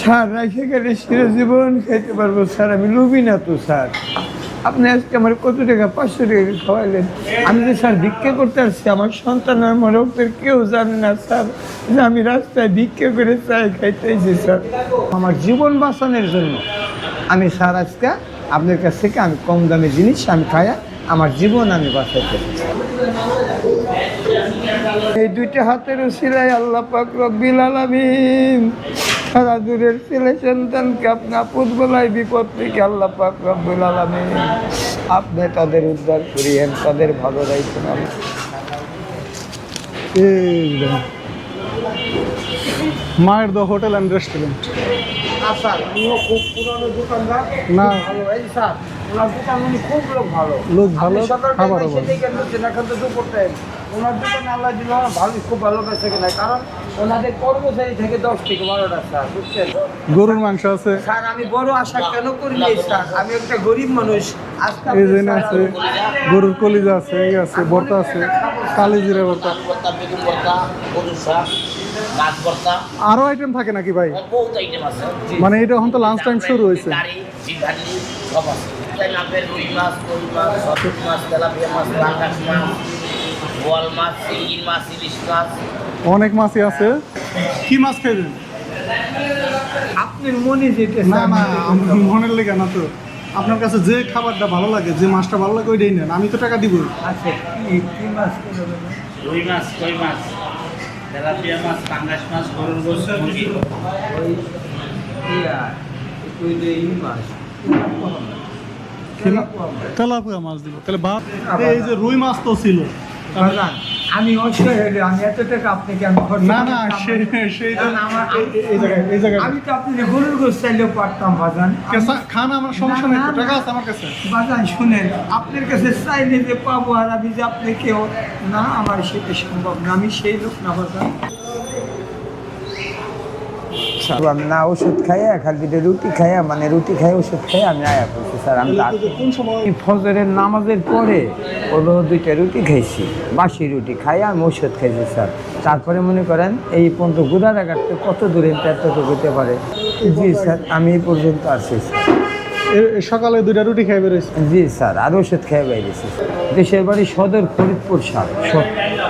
Sir রেখে গেলে সারা জীবন খাইতে পারব, স্যার, আমি লুবি না তো, স্যার। আপনি আজকে আমার কত টাকা? পাঁচশো টাকা খাওয়াইলেন। আমি যে, স্যার, ভিক্ষা করতে আসছি, আমার সন্তান, আমার রক্তের কেউ জানে না, স্যার। যে, আমি রাস্তায় ভিক্ষা করে চাই খাইতেছি, স্যার। আমার জীবন বাঁচানোর জন্য আমি, স্যার, আজকে আপনার কাছ থেকে আমি কম দামি জিনিস আমি খাইয়া আমার জীবন আমি বাঁচাইতে এই দুইটা হাতের সিলাই আল্লাহ পাক রব্বিল আলামিন। সারা দূরের ছেলে সন্তানকে আপনি আপদ বিপদ থেকে আল্লাহ পাক রব্বুল আলমে আপনি তাদের উদ্ধার করিয়েন তাদের ভালো রাখছেন মায়ের দো হোটেল অ্যান্ড রেস্টুরেন্ট না। ওনার দোকান খুব লোক ভালো। লোক ভালো, না এখন তো দুপুর টাইম ওনার দোকানে আল্লাহ দিল ভালো খুব ভালো বেঁচে কিনা? কারণ ওনাদের কর্মচারী থেকে দশ থেকে বারোটা স্যার বুঝছেন? গরুর মাংস আছে। স্যার আমি বড় আশা কেন করি নাই স্যার? আমি একটা গরিব মানুষ। এই যে আছে গরুর কলিজা আছে এই আছে ভর্তা আছে কালি জিরা ভর্তা। আরও আইটেম থাকে নাকি ভাই? বহুত আইটেম আছে। মানে এটা এখন তো লাঞ্চ টাইম শুরু হয়েছে। আছে নাপের রুই মাছ কই মাছ সতুক মাছ তেলাপিয়া মাছ মাছ বোয়াল মাছ চিংড়ি মাছ ইলিশ মাছ। অনেক মাছই আছে। কি মাছ খাইবেন? আপনার মনে যেটা না না মনের লেগে না তো। আপনার কাছে যে খাবারটা ভালো লাগে যে মাছটা ভালো লাগে ওইটাই নেন। আমি তো টাকা দিব। আচ্ছা কি মাছ রুই মাছ কই মাছ? তেলাপিয়া মাছ পাঙ্গাস মাছ গরুর গোস মুরগি ওই ইয়া, ওই যে ই মাছ। তেলাপুয়া মাছ তাহলে ভাত এই যে রুই মাছ তো ছিল। আমি আমি এত টাকা আপনাকে আমি না না করতাম সেই এই- জায়গায় এই জায়গায় আমি তো আপনি গরুর গোস চাইলেও পারতাম বাজান খান আমার সমস্যা না, নেই টাকা আছে আমার কাছে। বাজান শুনেন আপনার কাছে চাইলে যে পাবো আর আমি যে আপনি কেউ না আমার সেটা সম্ভব না আমি সেই লোক না বাজান আমি না ওষুধ খাইয়া খালি রুটি খাইয়া মানে রুটি খাই ওষুধ খাই আমি আয়া করছি স্যার আমি ফজরের নামাজের পরে হলো দুইটা রুটি খাইছি বাসি রুটি খাই আমি ওষুধ খাইছি স্যার। তারপরে মনে করেন এই পর্যন্ত গুদার আঘাতটা কত দূরে এতটুকু হতে পারে? জি স্যার আমি এই পর্যন্ত আসছি স্যার। সকালে দুইটা রুটি খাই বেরোইছে। জি স্যার আর ওষুধ খেয়ে বাইরেছি দেশের বাড়ি সদর ফরিদপুর স্যার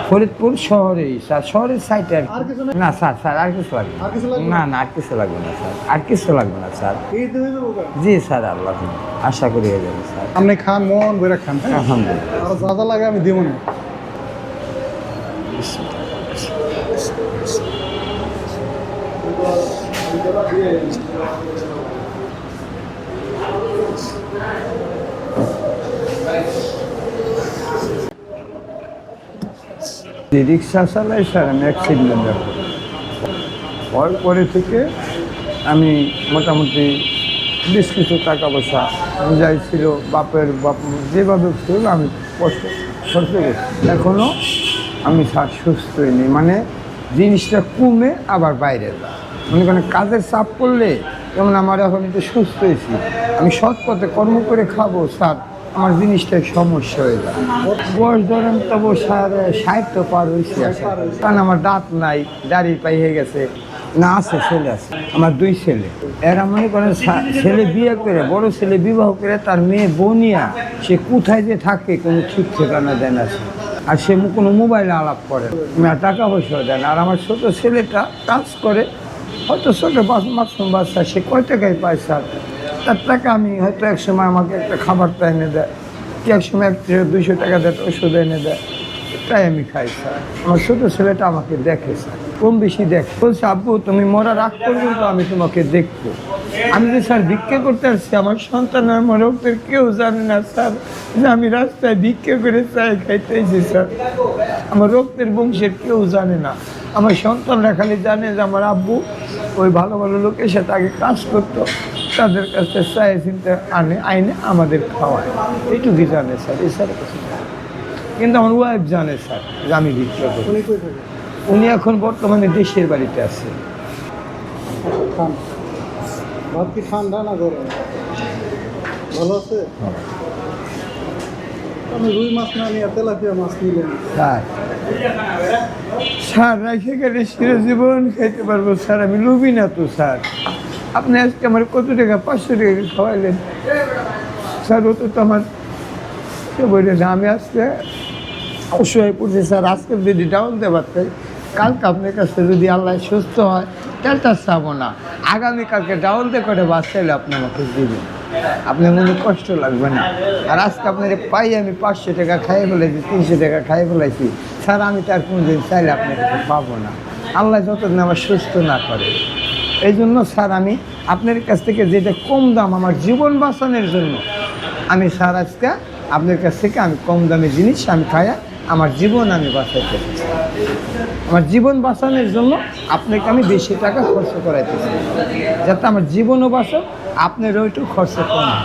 ফরিদপুর শহরেই স্যার শহরের আর না স্যার স্যার আর কিছু লাগবে না। না? আর কিছু লাগবে না স্যার। আর কিছু লাগবে না স্যার। জি স্যার আল্লাহ আশা করি হয়ে যাবে স্যার। আপনি খান মন বইরা খান হ্যাঁ? আলহামদুলিল্লাহ। আর যা যা লাগে আমি দিব না। যে রিক্সা চালাই স্যার আমি অ্যাক্সিডেন্ট হওয়ার পরে থেকে আমি মোটামুটি বেশ কিছু টাকা পয়সা যাই ছিল, বাপের বাপ যেভাবে ছিল আমি কষ্ট এখনও আমি স্যার সুস্থ হইনি। মানে জিনিসটা কমে আবার বাইরে মনে করেন কাজের চাপ করলে যেমন আমার এখন একটু সুস্থ হয়েছি। আমি সৎ পথে কর্ম করে খাব, স্যার। আমার জিনিসটা সমস্যা হয়ে যায়। বয়স ধরেন তবু স্যার, ষাট তো পার হয়েছে কারণ আমার দাঁত নাই, দাড়ি পাই হয়ে গেছে। না, আছে, ছেলে আছে। আমার দুই ছেলে। এরা মনে করেন ছেলে বিয়ে করে, বড় ছেলে বিবাহ করে, তার মেয়ে বনিয়া সে কোথায় যে থাকে, কোনো ঠিক ঠিকানা দেয় না সে। আর সে কোনো মোবাইলে আলাপ করে টাকা পয়সা দেয় না। আর আমার ছোট ছেলেটা কাজ করে হয়তো ছোটো মাসুম বাচ্চা, সে কয় টাকায় পায় স্যার? তার টাকা আমি হয়তো এক সময় আমাকে একটা খাবারটা এনে দেয়। কি এক সময় দুইশো টাকা দেয় ওষুধ এনে দেয়। তাই আমি খাই স্যার। আমার ছোটো ছেলেটা আমাকে দেখে স্যার, কম বেশি দেখে। বলছে, আব্বু, তুমি মরার আগ পর্যন্ত আমি তোমাকে দেখব। আমি যে স্যার ভিক্ষা করতে আসছি, আমার সন্তান আর আমার রক্তের কেউ জানে না স্যার। যে আমি রাস্তায় ভিক্ষা করে চাই খাইতেছি স্যার। আমার রক্তের বংশের কেউ জানে না। আমার সন্তানরা খালি জানে যে আমার আব্বু ওই ভালো ভালো লোকের সাথে আগে কাজ করতো তাদের কাছে চাই চিন্তা আনে আইনে আমাদের খাওয়ায়। এইটুকুই জানে স্যার এছাড়া কিছু কিন্তু আমার ওয়াইফ জানে স্যার যে আমি করি উনি এখন বর্তমানে দেশের বাড়িতে আছে। ঠান্ডা না গরম ভালো আছে? আমি রুই মাছ না নিয়ে তেলাপিয়া মাছ নিলেন। স্যার। স্যার রেখে গেলে সারা জীবন খাইতে পারব। স্যার, আমি লুবি না তো, স্যার। আপনি আজকে আমার কত টাকা? পাঁচশো টাকা খাওয়াইলেন। স্যার, ও তো আমার সে বললেন আমি আজকে অসহায় পড়ছি, স্যার। আজকে যদি ডাউন পারতেন কালকে আপনার কাছে যদি আল্লাহ সুস্থ হয়, তাহলে তার চাবো না। আগামীকালকে ডাউন দিয়ে করে বাঁচাইলে আপনি আমাকে দিবেন আপনার মনে কষ্ট লাগবে না। আর আজকে আপনার পাই আমি পাঁচশো টাকা খাইয়ে ফেলেছি, তিনশো টাকা খাইয়ে ফেলেছি। স্যার, আমি তার কোনো দিন চাইলে আপনার পাবো না। আল্লাহ যতদিন আমার সুস্থ না করে। এই জন্য স্যার, আমি আপনার কাছ থেকে যেটা কম দাম আমার জীবন বাঁচানোর জন্য, আমি স্যার আজকে আপনার কাছ থেকে আমি কম দামি জিনিস আমি খাইয়া আমার জীবন আমি বাঁচাইতে চাই। আমার জীবন বাঁচানোর জন্য আপনাকে আমি বেশি টাকা খরচ করাইতেছি যাতে আমার জীবনও বাঁচো আপনার ওইটু খরচ কম হয়।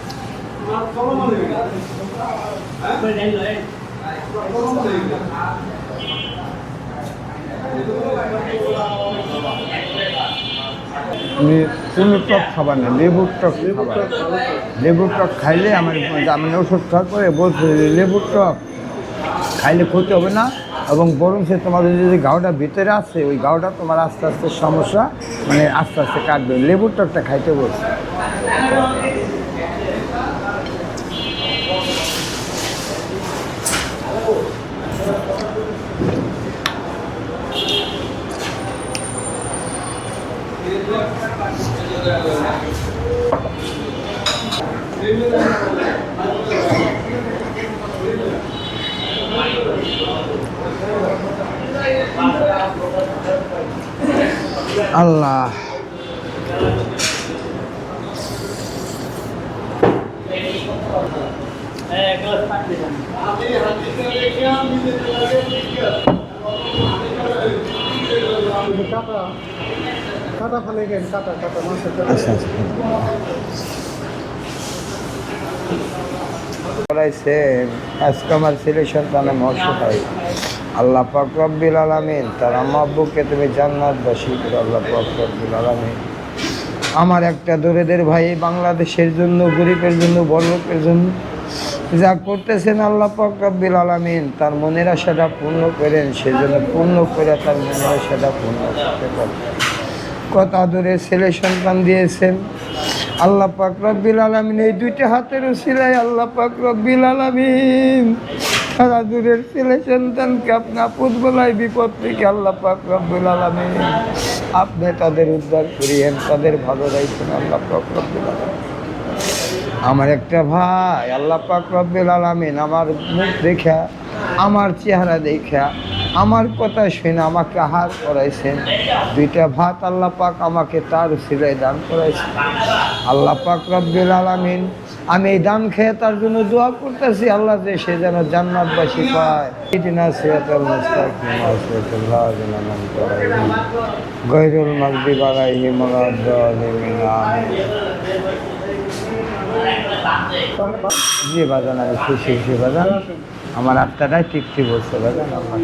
কোনো টক খাবার না, লেবুর টক খাবার। লেবুর টক খাইলে আমার মানে ওষুধ খাওয়ার পরে বলছে লেবুর টক খাইলে ক্ষতি হবে না এবং বরং সে তোমাদের যদি গাওটা ভিতরে আসছে ওই গাওটা তোমার আস্তে আস্তে সমস্যা মানে আস্তে আস্তে কাটবে। লেবুর টকটা খাইতে বলছে। আল্লাহ কাটা কাটা ফেলে গেন কাটা কাটা মাছের কাটা আচ্ছা আচ্ছা। করাইছে আজকে আমার ছেলে সন্তানে মর্ষ হয়। আল্লাহ পাক রব্বিল আলামিন, তার আম্মা আব্বুকে তুমি জান্নাত বাসী করে, আল্লাহ পাক রব্বিল আলামিন। আমার একটা দরেদের ভাই বাংলাদেশের জন্য, গরিবের জন্য, বড়লোকের জন্য যা করতেছেন আল্লাহ পাক রব্বিল আলামিন, তার মনের আশাটা পূর্ণ করেন, সেজন্য পূর্ণ করে তার মনের আশাটা পূর্ণ করতে পারেন। কত আদরে ছেলে সন্তান দিয়েছেন আল্লাহ পাক রব্বিল আলমিন এই দুইটা হাতের সিলাই আল্লাহ পাক রব্বিল আলমিন। সারা দূরের ছেলে সন্তানকে আপনার পুতবলায় বিপদ থেকে আল্লাহ পাক রব্বিল আলমিন। আপনি তাদের উদ্ধার করিয়েন, তাদের ভালো রাখছেন আল্লাহ পাক রব্বিল আলমিন। আমার একটা ভাই, আল্লাহ পাক রব্বিল আলামিন, আমার মুখ দেখা, আমার চেহারা দেখা আমার কথা শুনে আমাকে আহার করাইছেন। দুইটা ভাত আল্লাহ পাক আমাকে তার সিলাই দান করাইছেন। আল্লাহ পাক রব্বিল আলামিন, আমি এই দান খেয়ে তার জন্য দোয়া করতেছি। আল্লাহ যে সে যেন জান্নাতবাসী পায়। জি, বাজান, আমি খুশি খুশি, বাজান। আমার আত্মাটাই তৃপ্তি বলছে বাজান আল্লাহ